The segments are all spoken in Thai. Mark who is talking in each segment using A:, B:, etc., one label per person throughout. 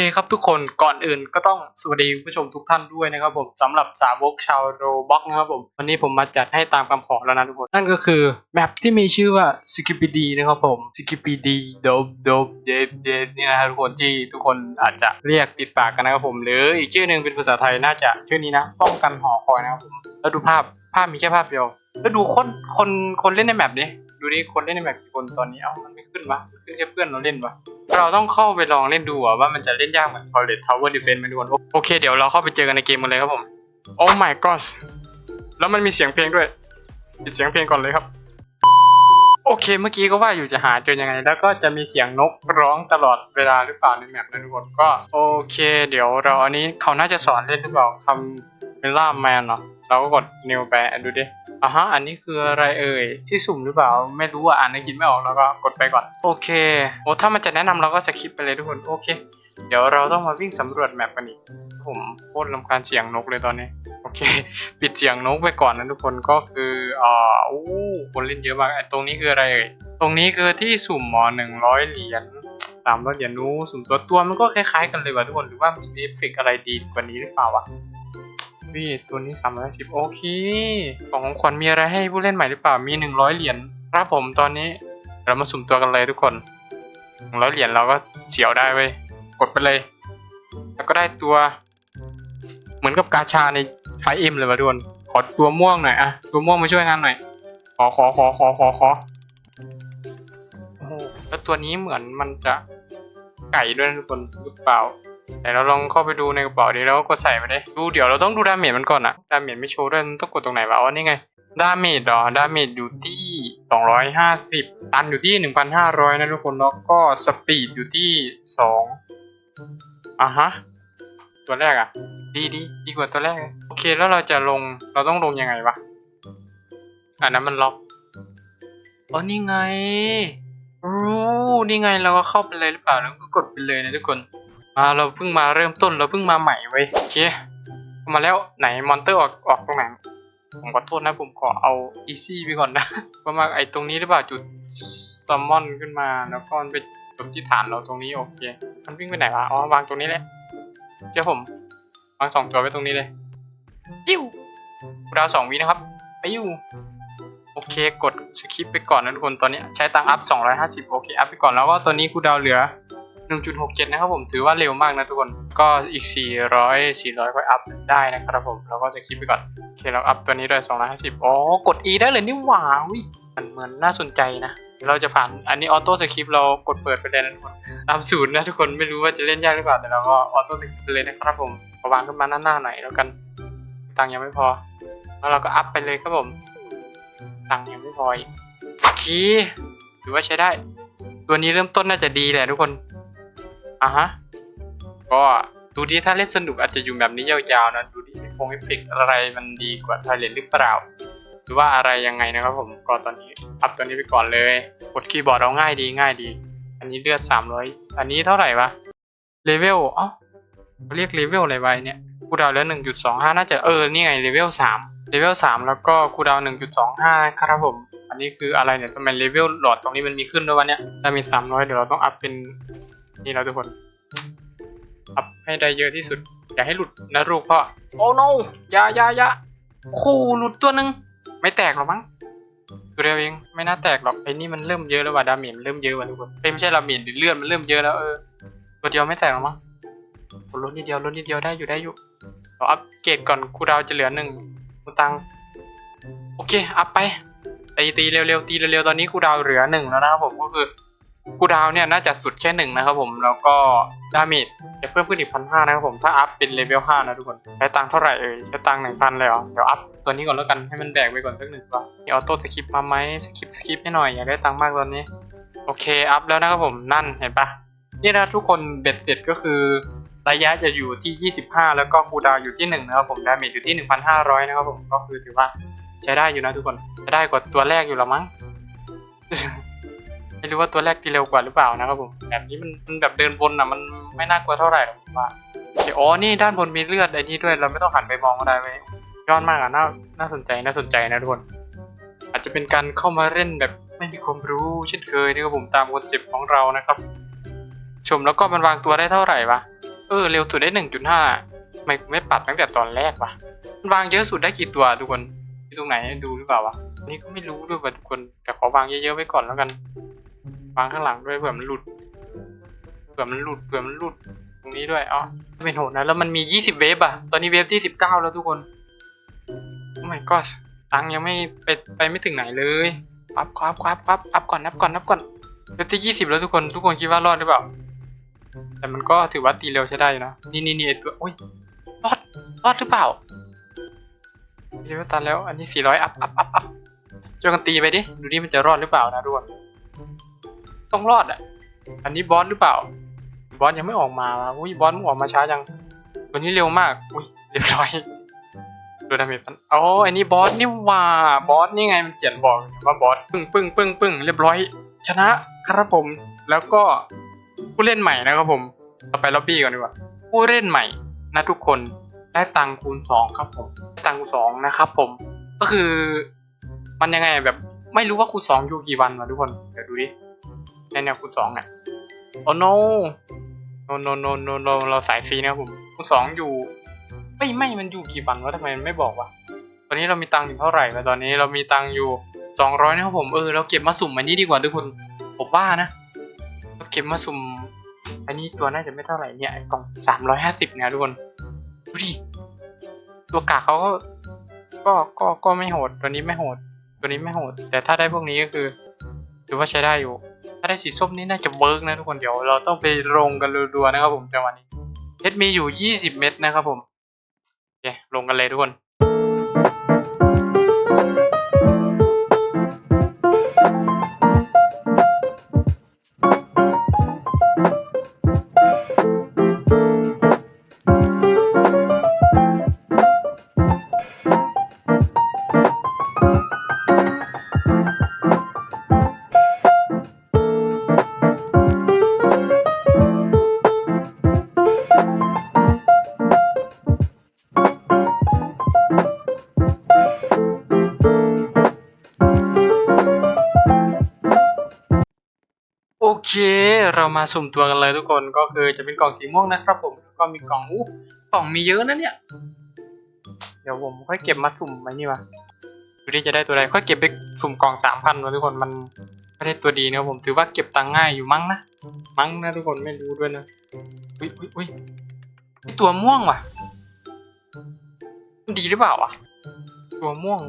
A: เคครับทุกคนก่อนอื่นก็ต้องสวัสดีผู้ชมทุกท่านด้วยนะครับผมสำหรับสาวกชาวโรบ็อกนะครับผมวันนี้ผมมาจัดให้ตามคำขอแล้วนะทุกคน นั่นก็คือแมปที่มีชื่อว่า s k i p i d นะครับผม s k i p i d โดบโดบเดบเดบนี่นะครับทุกคนที่ทุกคนอาจจะเรียกติดปากกันนะครับผม หรืออีกชื่อหนึ่งเป็นภาษาไทยน่าจะชื่อนี้นะ ป้องกันหอคอยนะครับผมแล้วดูภาพภาพมีแค่ภาพเดียว แล้วดูคนคนคนเล่นในแมปดิดูดิคนเล่นในแมปกี่คนตอนนี้เอ้ามันไม่ขึ้นวะขึ้นแค่เพื่อนเราเล่นวะ เราต้องเข้าไปลองเล่นดูว่ามันจะเล่นยากเหมือน Toilet Tower Defense ไหมทุกคนโอโอเคเดี๋ยวเราเข้าไปเจอกันในเกมกันเลยครับผม โอ้ my god แล้วมันมีเสียงเพลงด้วยปิดเสียงเพลงก่อนเลยครับ โอเคเมื่อกี้ก็ว่าอยู่จะหาเจอยังไง แล้วก็จะมีเสียงนกร้องตลอดเวลาหรือเปล่าในแมปนะทุกคนก็โอเค เดี๋ยวเราอันนี้เขาน่าจะสอนเล่นหรือเปล่าทำเป็นล่าแมนเนาะ เราก็กด new ไปดูดิอะฮะ อันนี้คืออะไรเอ่ย ที่สุ่มหรือเปล่า ไม่รู้อะ อ่านอังกฤษไม่ออกแล้วก็กดไปก่อน โอเค โอ้ถ้ามันจะแนะนำเราก็จะคลิปไปเลยทุกคน โอเค เดี๋ยวเราต้องมาวิ่งสำรวจแมปกันอีก ผมโคตรลำคาญเสียงนกเลยตอนนี้ โอเค ปิดเสียงนกไปก่อนนะทุกคน ก็คืออ่าอู้คนเล่นเยอะมากไอตรงนี้คืออะไรเอ่ย ตรงนี้คือที่สุ่มหมอหนึ่งร้อยเหรียญสามร้อยเหรียญนู้สุ่มตัวตัวมันก็คล้ายๆกันเลยว่ะทุกคน หรือว่ามันจะมีเอฟเฟกอะไรดีกว่านี้หรือเปล่าวะ วี่ตัวนี้สามร้อยสิบโอเคกล่องของขวัญมีอะไรให้ผู้เล่นใหม่หรือเปล่ามีหนึ่งร้อยเหรียญครับผมตอนนี้เรามาสุ่มตัวกันเลยทุกคนหนึ่งร้อยเหรียญเราก็เฉียวได้เว้ยกดไปเลย แล้วก็ได้ตัว เหมือนกับกาชาในไฟเอ็มเลยวะทุกคนขอตัวม่วงหน่อยอะตัวม่วงมาช่วยงานหน่อย ขอขอขอขอขอขอโอ้แล้วตัวนี้เหมือนมันจะไก่ด้วยทุกคนหรือเปล่า แต่เราลองเข้าไปดูในกระเป๋าดีแล้วก็กดใส่ไปเลยดูเดี๋ยวเราต้องดูดาเมจมันก่อนอะดาเมจไม่โชว์ด้วยมันต้องกดตรงไหนวะอ๋อนี่ไงดาเมจเหรอดาเมจอยู่ที่ 250 ตันอยู่ที่ 1,500 นะทุกคนแล้วก็สปีดอยู่ที่ 2อะฮะ ตัวแรกอะดีดีดีกว่าตัวแรก โอเคแล้วเราจะลงเราต้องลงยังไงวะอันนั้นมันล็อกอ๋อนี่ไงรู้นี่ไงเราก็เข้าไปเลยหรือเปล่าแล้วก็กดไปเลยนะทุกคน่าเราเพิ่งมาเริ่มต้นเราเพิ่งมาใหม่เว้ยโอเคมาแล้วไหนมอนเตอร์ออกออกตรงไหนผมขอโทษนะผมขอเอาอีซี่ไปก่อนนะก็มาไอตรงนี้หรือเปล่าจุดซัมมอนขึ้นมาแล้วก็ไปจบที่ฐานเราตรงนี้โอเค มันวิ่งไปไหนวะอ๋อวางตรงนี้แหละเจ้าผมวางสองตัวไว้ตรงนี้เลยปิ้วดาวสองวินะครับปิ้วโอเคกดสคิปไปก่อนนะทุกคนตอนนี้ใช้ตังค์อัพ250โอเคอัพไปก่อนแล้วก็ตัวนี้กูดาวเหลือ 1.67 นะครับผมถือว่าเร็วมากนะทุกคนก็อีก 400 400ค่อยอัพได้นะครับผมเราก็จะคลิปไปก่อนโอเคเราอัพตัวนี้ด้วย250อ๋อกด E ได้เลยนี่หว่าวิมันเหมือนน่าสนใจนะเราจะผ่านอันนี้ออโต้สคริปเรากดเปิดไปเลยนะทุกคนตามศูนย์นะทุกคนไม่รู้ว่าจะเล่นยากหรือเปล่าแต่เราก็ออโต้สคริปไปเลยนะครับผมเอาวางขึ้นมาหน้าๆหน่อยแล้วกันตังยังไม่พอ แล้วเราก็อัพไปเลยครับผม ตังยังไม่พออีกโอเคถือว่าใช้ได้ ตัวนี้เริ่มต้นน่าจะดีแหละทุกคน อะฮะ ก็ดูดิถ้าเล่นสนุกอาจจะอยู่แบบนี้ยาวๆนะดูดิฟงเอฟเฟกอะไรมันดีกว่าไทเลนหรือเปล่า หรือว่าอะไรยังไงนะครับผมก็ตอนนี้อัพตัวนี้ไปก่อนเลยกดคีย์บอร์ดเอาง่ายดีง่ายดี อันนี้เลือด300อันนี้เท่าไหร่วะเลเวลอ๋อเขาเรียกเลเวลอะไรไว้เนี่ยคูดาวเหลือ1.25น่าจะเออนี่ไงเลเวล3เลเวล3แล้วก็คูดาว1.25ครับผมอันนี้คืออะไรเนี่ยทำไมเลเวลหลอดตรงนี้มันมีขึ้นด้วยวะเนี่ยถ้ามี300เดี๋ยวเราต้องอัพเป็น นี่เราทุกคนอัพให้ได้เยอะที่สุด อย่าให้หลุดนะลูกพ่อ โอ้ no อย่าอย่าอย่าโอ้โหลุดตัวหนึ่งไม่แตกหรอกมั้งตัวเดียวเองไม่น่าแตกหรอกไอ้นี่มันเริ่มเยอะแล้วว่ะดาเมจมันเริ่มเยอะว่ะทุกคนเอ้ยไม่ใช่ดาเมจดิเลือดมันเริ่มเยอะแล้วเออตัวเดียวไม่แตกหรอกมั้งลดนิดเดียวลดนิดเดียวได้อยู่ได้อยู่เราอัพเกรดก่อนคูดาวจะเหลือหนึ่งคูตังโอเคอัพไปตีตีเร็วๆตีเร็วๆตอนนี้คูดาวเหลือหนึ่งแล้วนะครับผมก็คือ กูดาวเนี่ยน่าจะสุดแค่หนึ่งนะครับผมแล้วก็ดาเมจจะเพิ่มขึ้นอีกพันห้านะครับผมถ้าอัพเป็นเลเวลห้านะทุกคนใช้ตังค์เท่าไหร่เอ่ยใช้ตังค์หนึ่งพันเลยเหรอเดี๋ยวอัพตัวนี้ก่อนแล้วกันให้มันแบกไปก่อนสักหนึ่งตัวมีออโต้สคริปมาไหมสคริปสคริปให้หน่อยอยากได้ตังค์มากตอนนี้โอเคอัพแล้วนะครับผมนั่นเห็นปะนี่นะทุกคนเบ็ดเสร็จก็คือระยะจะอยู่ที่ 25 แล้วก็คูดาวอยู่ที่ 1 นะครับผมดาเมจอยู่ที่ 1,500 นะครับผมก็คือถือว่าใช้ได้อยู่นะทุกคนจะได้กว่าตัวแรกอยู่แล้วมั้ง ไม่รู้ว่าตัวแรกตีเร็วกว่าหรือเปล่านะครับผมแบบนี้มันมันแบบเดินวนอะมันไม่น่ากลัวเท่าไหร่หรอกผมว่าโอเคอ๋อนี่ด้านบนมีเลือดไอ้นี่ด้วยเราไม่ต้องหันไปมองก็ได้เว้ยอดมากอะน่าน่าสนใจน่าสนใจนะทุกคน อาจจะเป็นการเข้ามาเล่นแบบไม่มีความรู้เช่นเคยนะครับผมตามคอนเซ็ปต์ของเรานะครับ ชมแล้วก็มันวางตัวได้เท่าไหร่วะเออเร็วสุดได้หนึ่งจุดห้าไม่ไม่ปรับตั้งแต่ตอนแรกวะมันวางเยอะสุดได้กี่ตัวทุกคนที่ตรงไหนให้ดูหรือเปล่าวะนนี้ก็ไม่รู้ด้วยว่าทุกคนแต่ขอวางเยอะๆไว้ก่อนแล้วกัน วางข้างหลังด้วยเผื่อมันหลุดเผื่อมันหลุดเผื่อมันหลุดตรงนี้ด้วยอ๋อเป็นโหดนะแล้วมันมียี่สิบเวฟอะตอนนี้เวฟที่สิบเก้าแล้วทุกคนโอ้ my god ตังยังไม่ไปไปไม่ถึงไหนเลยอัพครับครับครับอัพก่อนอัพก่อนอัพก่อนเวฟที่ยี่สิบแล้วทุกคนทุกคนคิดว่ารอดหรือเปล่าแต่มันก็ถือว่าตีเร็วใช้ได้นะนี่นี่นี่ไอตัวโอ้ยรอดรอดหรือเปล่าเรียกว่าตันแล้วอันนี้สี่ร้อยอัพอัพอัพอัพช่วยกันตีไปดิ ดูดิมันจะรอดหรือเปล่านะทุกคน ต้องรอดอะ อันนี้บอสหรือเปล่า บอสยังไม่ออกมาวะอุ้ยบอสมึงออกมาช้าจังตัวนี้เร็วมาก อุ้ยเรียบร้อยดูดาเมจมันอ๋ออันนี้บอสนี่ว่าบอสนี่ไงมันเขียนบอกว่าบอสปึ้งปึ้งปึ้งปึ้งเรียบร้อย ชนะครับผม แล้วก็ผู้เล่นใหม่นะครับผมเราไปล็อบบี้ก่อนดีกว่า ผู้เล่นใหม่นะทุกคนได้ตังคูณสองครับผมได้ตังค์คูณสองนะครับผม ก็คือมันยังไงแบบไม่รู้ว่าคูณสองอยู่กี่วันวะทุกคนเดี๋ยวดูดิ ในแนวคูณสองอะโอ้ no no no no no no เราสายฟรีนะผมคูณสองอยู่ไม่ไม่มันอยู่กี่วันวะทำไมมันไม่บอกวะตอนนี้เรามีตังค์อยู่เท่าไหร่แล้วตอนนี้เรามีตังค์อยู่สองร้อยนะครับผมเออเราเก็บมาสุ่มอันนี้ดีกว่าทุกคนผมว่านะเราเก็บมาสุ่ม อันนี้ตัวน่าจะไม่เท่าไหร่เนี่ยไอ้กล่องสามร้อยห้าสิบเนี่ยทุกคนดูดิตัวกากเขาก็ก็ก็ก็ไม่โหดตัวนี้ไม่โหด ตัวนี้ไม่โหด แต่ถ้าได้พวกนี้ก็คือถือว่าใช้ได้อยู่ ถ้าได้สีส้มนี่น่าจะเวิร์กนะทุกคนเดี๋ยวเราต้องไปลงกันรัวๆนะครับผมจังหวะนี้เพชรมีอยู่ 20 เม็ดนะครับผมโอเคลงกันเลยทุกคน เรามาสุ่มตัวกันเลยทุกคนก็คือจะเป็นกล่องสีม่วงนะครับผมแล้วก็มีกล่องอู้กล่องมีเยอะนะเนี่ย เดี๋ยวผมค่อยเก็บมาสุ่มไว้นี่วะดูดิจะได้ตัวใดค่อยเก็บไปสุ่มกล่องสามพันนะทุกคนมันไม่ได้ตัวดีนะครับผมถือว่าเก็บตังค์ง่ายอยู่มั้งนะมั้งนะทุกคนไม่รู้ด้วยนะอุ้ยอุ้ยอุ้ยตัวม่วงว่ะดีหรือเปล่าวะตัวม่วง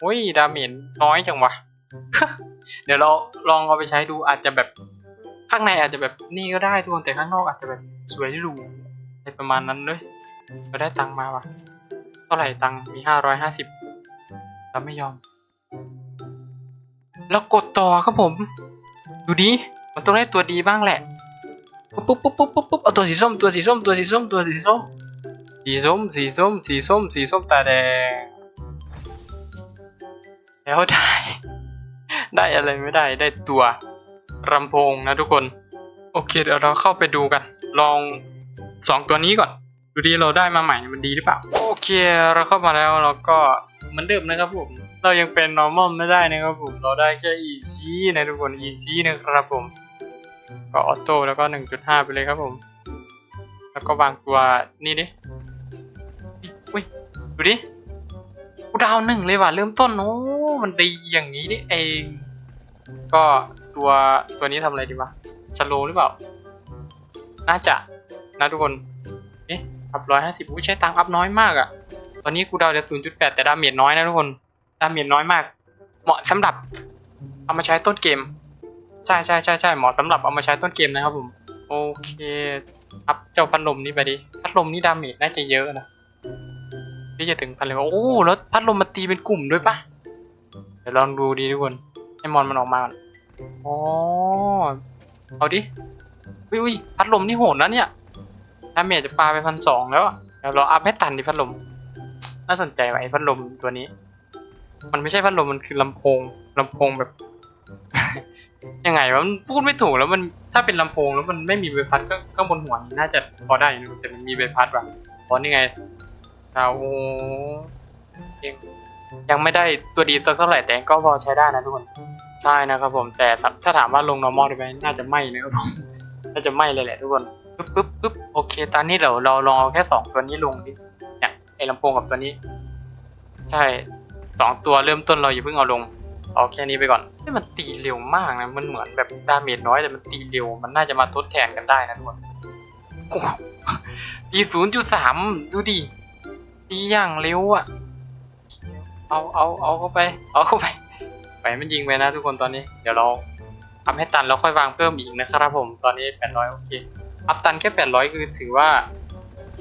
A: โอ้ยดาเมจน้อยจังวะเดี๋ยวเราลองเอาไปใช้ดูอาจจะแบบ ข้างในอาจจะแบบนี่ก็ได้ทุกคนแต่ข้างนอกอาจจะแบบสวยหรูอะไรประมาณนั้นเลยเราได้ตังมาว่ะ เท่าไหร่ตังมีห้าร้อยห้าสิบเราไม่ยอม แล้วกดต่อครับผม ดูดีมันต้องได้ตัวดีบ้างแหละปุ๊บปุ๊บปุ๊บปุ๊บปุ๊บปุ๊บเอาตัวสีส้มตัวสีส้มตัวสีส้มตัวสีส้มสีส้มสีส้มสีส้มสีส้มตาแดง แล้วได้ ได้อะไรไม่ได้ได้ตัว ลำโพงนะทุกคน โอเคเดี๋ยวเราเข้าไปดูกัน ลองสองตัวนี้ก่อน ดูดีเราได้มาใหม่มันดีหรือเปล่า โอเคเราเข้ามาแล้วเราก็เหมือนเดิมนะครับผม เรายังเป็น normal ไม่ได้นะครับผม เราได้แค่ easy นะทุกคน easy นะครับผม ก็ออโต้แล้วก็ 1.5 ไปเลยครับผม แล้วก็วางตัวนี่ดิอุ้ยดูดิกูดาวหนึ่งเลยว่ะเริ่มต้นโอ้มันดีอย่างนี้นี่เอง ก็ ตัวตัวนี้ทำอะไรดีวะสโลหรือเปล่า น่าจะนะทุกคน เอ๊ะอัพร้อยห้าสิบใช้ตังค์อัพน้อยมากอะตอนนี้กูดาวเหลือศูนย์จุดแปดแต่ดาเมจน้อยนะทุกคน ดาเมจน้อยมาก เหมาะสำหรับเอามาใช้ต้นเกม ใช่ใช่ใช่ใช่เหมาะสำหรับเอามาใช้ต้นเกมนะครับผม โอเค อัพเจ้าพัดลมนี้ไปดิ พัดลมนี่ดาเมจน่าจะเยอะนะที่จะถึงพันเลยโอ้ แล้วพัดลมมาตีเป็นกลุ่มด้วยปะเดี๋ยวลองดูดีทุกคน ให้มอนมันออกมาก่อน อ๋อ เอาดิ อุ้ยอุ้ยพัดลมนี่โหดนะเนี่ยดาเมจจะปาไปพันสองแล้วอะเดี๋ยวเราอัพให้ตันดิพัดลม น่าสนใจว่ะไอ้พัดลมตัวนี้ มันไม่ใช่พัดลมมันคือลำโพงลำโพงแบบ ยังไงวะมันพูดไม่ถูกแล้วมันถ้าเป็นลำโพงแล้วมันไม่มีใบพัดข้างข้างบนหัวนี่น่าจะพอได้อยู่นะแต่มันมีใบพัดว่ะเพราะนี่ไงเอายังยังไม่ได้ตัวดีสักเท่าไหร่แต่ก็พอใช้ได้นะทุกคน ใช่นะครับผมแต่ถ้าถามว่าลง normal ได้ไหมน่าจะไม่นะครับผมน่าจะไม่เลยแหละทุกคนปึ๊บปึ๊บปึ๊บโอเค ตอนนี้เดี๋ยวเราลองเอาแค่สองตัวนี้ลงดิเนี่ยไอ้ลำโพงกับตัวนี้ ใช่สองตัวเริ่มต้นเราอย่าเพิ่งเอาลง เอาแค่นี้ไปก่อนนี่มันตีเร็วมากนะมันเหมือนแบบดาเมจน้อยแต่มันตีเร็ว มันน่าจะมาทดแทนกันได้นะทุกคนตีศูนย์จุดสามดูดิตีอย่างเร็วอะเอาเอาเอาเข้าไป เอาเข้าไป ไปมันยิงไปนะทุกคนตอนนี้ เดี๋ยวเราทำให้ตันแล้วค่อยวางเพิ่มอีกนะครับผม ตอนนี้แปดร้อยโอเค อัพตันแค่แปดร้อยคือถือว่า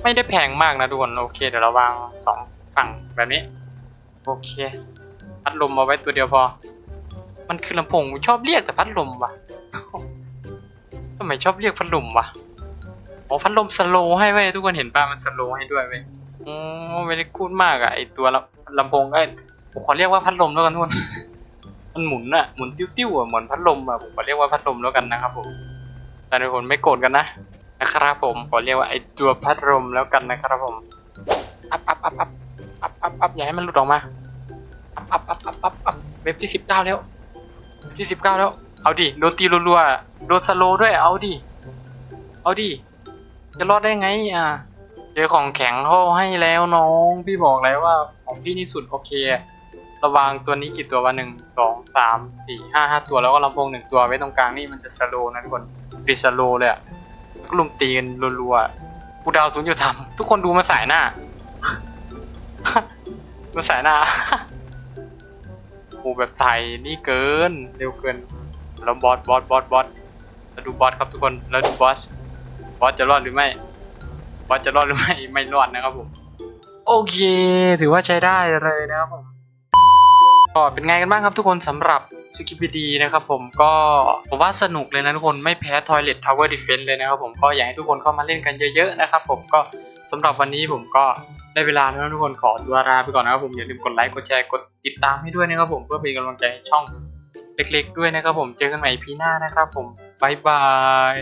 A: ไม่ได้แพงมากนะทุกคน โอเค เดี๋ยวเราวางสองฝั่งแบบนี้ โอเค พัดลมเอาไว้ตัวเดียวพอ มันคือลำโพงชอบเรียกแต่พัดลมว่ะทำไมชอบเรียกพัดลมวะอ๋อพัดลมสโลว์ให้เว้ยทุกคนเห็นป่ะมันสโลว์ให้ด้วยเว้ยโอ้ไม่ได้คูดมากอะไอตัวลำโพงเอ้ยผมขอเรียกว่าพัดลมแล้วกันทุกคน มันหมุนอะหมุนติ้วๆอะเหมือนพัดลมอะผมขอเรียกว่าพัดลมแล้วกันนะครับผมแต่ทุกคนไม่โกรธกันนะนะครับผมขอเรียกว่าไอตัวพัดลมแล้วกันนะครับผมอัพอัพอัพอัพอัพอัพอัพอย่าให้มันหลุดออกมาอัพอัพอัพอัพอัพอัพเว็บที่สิบเก้าแล้วเว็บที่สิบเก้าแล้ว เอาดิโดนตีรัวๆโดนสโลด้วยเอาดิเอาดิจะรอดได้ไงอะเจอของแข็งเขาให้แล้วน้อง พี่บอกแล้วว่าของพี่นี่สุดโอเค ระวางตัวนี้กี่ตัววะหนึ่งสองสามสี่ห้าห้าตัวแล้วก็ลำโพงหนึ่งตัวไว้ตรงกลางนี่มันจะสโลนะทุกคนดิสโลเลยอะแล้วก็ลุมตีกันรัวๆกูดาวศูนย์จุดสามทุกคนดูมาสายหน้า มาสายหน้าโอ้แบบใส่นี่เกิน เร็วเกินแล้วบอสบอสบอสบอสแล้วดูบอสครับทุกคนแล้วดูบอสบอสจะรอดหรือไม่บอสจะรอดหรือไม่ไม่รอดนะครับผมโอเค ถือว่าใช้ได้เลยนะครับผม ก็เป็นไงกันบ้างครับทุกคนสำหรับสกิปดีนะครับผมก็ผมว่าสนุกเลยนะทุกคนไม่แพ้ Toilet Tower Defense เลยนะครับผมก็อยากให้ทุกคนเข้ามาเล่นกันเยอะๆนะครับผมก็สำหรับวันนี้ผมก็ได้เวลาแล้วทุกคนขอตัวลาไปก่อนนะครับผมอย่าลืมกดไลค์กดแชร์กดติดตามให้ด้วยนะครับผมเพื่อเป็นกำลังใจให้ช่องเล็กๆ ด้วยนะครับผมเจอกันใหม่พีหน้านะครับผมบ๊ายบาย